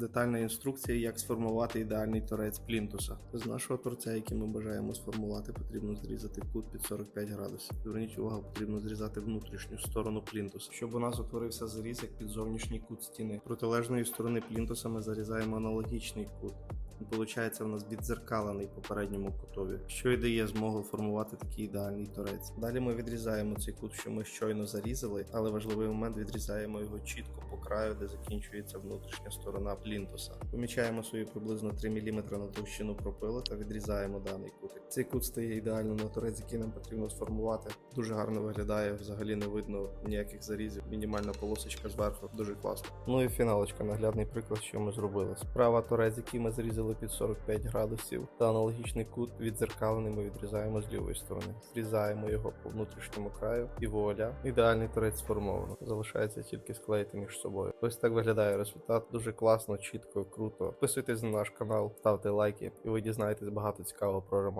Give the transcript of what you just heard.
Детальна інструкція, як сформувати ідеальний торець плінтуса. З нашого торця, який ми бажаємо сформувати, потрібно зрізати кут під 45 градусів. Зверніть увагу, потрібно зрізати внутрішню сторону плінтуса, щоб у нас утворився зріз як під зовнішній кут стіни. Протилежної сторони плінтуса ми зарізаємо аналогічний кут. Получається в нас віддзеркалений попередньому кутові, що й дає змогу формувати такий ідеальний торець. Далі ми відрізаємо цей кут, що ми щойно зарізали, але важливий момент відрізаємо його чітко по краю, де закінчується внутрішня сторона плінтуса. Помічаємо свої приблизно 3 мм на товщину пропилу та відрізаємо даний кутик. Цей кут стає ідеально на торець, який нам потрібно сформувати. Дуже гарно виглядає, взагалі не видно ніяких зарізів. Мінімальна полосочка зверху, дуже класно. Ну і фіналочка, наглядний приклад, що ми зробили. Справа торець, який ми зарізали під 45 градусів, та аналогічний кут відзеркалений ми відрізаємо з лівої сторони. Зрізаємо його по внутрішньому краю і вуаля. Ідеальний торець сформовано. Залишається тільки склеїти між собою. Ось так виглядає результат. Дуже класно, чітко, круто. Підписуйтесь на наш канал, ставте лайки, і ви дізнаєтесь багато цікавого про ремонт.